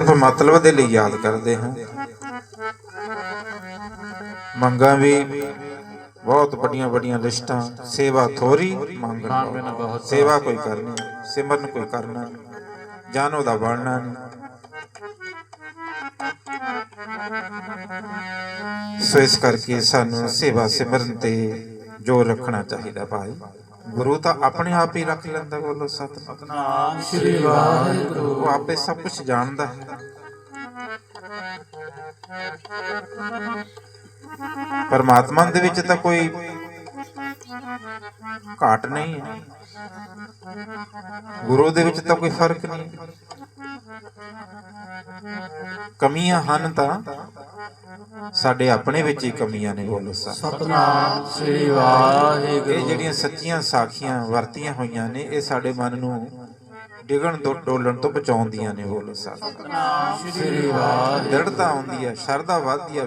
ਮਤਲਬ ਦੇ ਲਈ ਯਾਦ ਕਰਦੇ ਹਾਂ। ਮੰਗਾਂ ਵੀ ਬਹੁਤ ਵੱਡੀਆਂ ਵੱਡੀਆਂ ਲਿਸਟਾਂ। ਸੇਵਾ ਥੋੜੀ ਮੰਗਣ ਸੇਵਾ ਕੋਈ ਕਰਨੀ ਸਿਮਰਨ ਕੋਈ ਕਰਨਾ ਜਾਨੋ ਦਾ ਬਣਨਾ ਸੋ ਇਸ ਕਰਕੇ ਸਾਨੂੰ ਸੇਵਾ ਸਿਮਰਨ ਤੇ ਜੋਰ ਰੱਖਣਾ ਚਾਹੀਦਾ ਭਾਈ। ਗੁਰੂ ਤਾਂ ਆਪਣੇ ਆਪ ਹੀ ਰੱਖ ਲੈਂਦਾ ਬੋਲੋ ਸਤਿਨਾਮ ਨਾਮ ਸ੍ਰੀ ਵਾਹਿਗੁਰੂ। ਉਹ ਆਪੇ ਸਭ ਕੁਝ ਜਾਣਦਾ ਹੈ। ਪਰਮਾਤਮਾ ਦੇ ਵਿੱਚ ਤਾਂ ਕੋਈ ਘਾਟ ਨਹੀਂ ਹੈ। ਗੁਰੂ ਦੇ ਵਿੱਚ ਤਾਂ ਕੋਈ ਫ਼ਰਕ ਨਹੀਂ। ਕਮੀਆਂ ਹਨ ਤਾਂ ਸਾਡੇ ਆਪਣੇ ਵਿੱਚ ਹੀ ਕਮੀਆਂ ਨੇ ਬੋਲੋ ਸਤਨਾਮ ਸ੍ਰੀ ਵਾਹਿਗੁਰੂ। ਇਹ ਜਿਹੜੀਆਂ ਸੱਚੀਆਂ ਸਾਖੀਆਂ ਵਰਤੀਆਂ ਹੋਈਆਂ ਨੇ ਇਹ ਸਾਡੇ ਮਨ ਨੂੰ ਡਿਗਣ ਤੋਂ ਡੋਲਣ ਤੋਂ ਬਚਾਉਂਦੀਆਂ ਨੇ ਬੋਲੋ ਸਾ। ਸ੍ਰੀ ਵਾਹਿਗੁਰੂ। ਦ੍ਰਿੜਤਾ ਆਉਂਦੀ ਹੈ ਸ਼ਰਧਾ ਵੱਧਦੀ ਹੈ